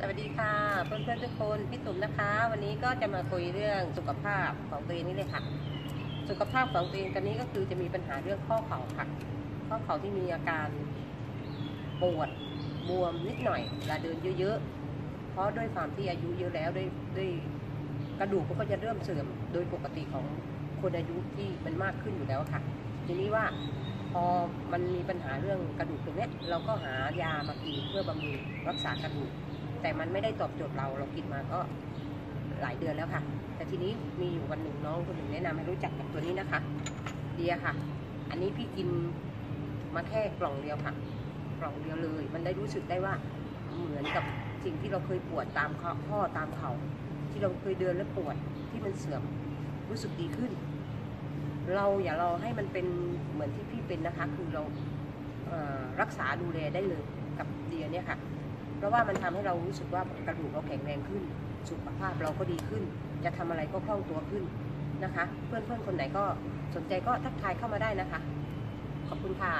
สวัสดีค่ะเพื่อนๆทุกคนพี่ตุ่มนะคะ วันนี้ก็จะมาคุยเรื่องสุขภาพของตัวเองนี่เลยค่ะ สุขภาพของตัวเองตอนนี้ก็คือจะมีปัญหาเรื่องข้อเข่าค่ะ ข้อเข่าที่มีอาการปวดบวมนิดหน่อยเวลาเดินเยอะๆ เพราะด้วยความที่อายุเยอะแล้วด้วยด้วยกระดูกก็จะเริ่มเสื่อมโดยปกติของคนอายุที่มันมากขึ้นอยู่แล้วค่ะ ทีนี้ว่าพอมันมีปัญหาเรื่องกระดูกตรงนี้เราก็หายามากินเพื่อบำรุงรักษากระดูก แต่มันไม่ได้ตอบโจทย์เราเรากินมาก็หลายเดือนแล้วค่ะ แต่ทีนี้มีอยู่วันหนึ่งน้องคนหนึ่งแนะนำให้รู้จักกับตัวนี้นะคะเดียค่ะ อันนี้พี่กินมาแค่กล่องเดียวค่ะ กล่องเดียวเลย มันได้รู้สึกได้ว่าเหมือนกับสิ่งที่เราเคยปวดตามข้อตามเข่าที่เราเคยเดินแล้วปวดที่มันเสื่อมรู้สึกดีขึ้น เราอย่ารอให้มันเป็นเหมือนที่พี่เป็นนะคะ คือเราเรักษาดูแลได้เลยกับเดียเนี่ยค่ะ เพราะว่ามันทำให้เรารู้สึกว่ากระดูกเราแข็งแรงขึ้น สุขภาพเราก็ดีขึ้น จะทำอะไรก็คล่องตัวขึ้นนะคะ เพื่อนๆคนไหนก็สนใจก็ทักทายเข้ามาได้นะคะ ขอบคุณค่ะ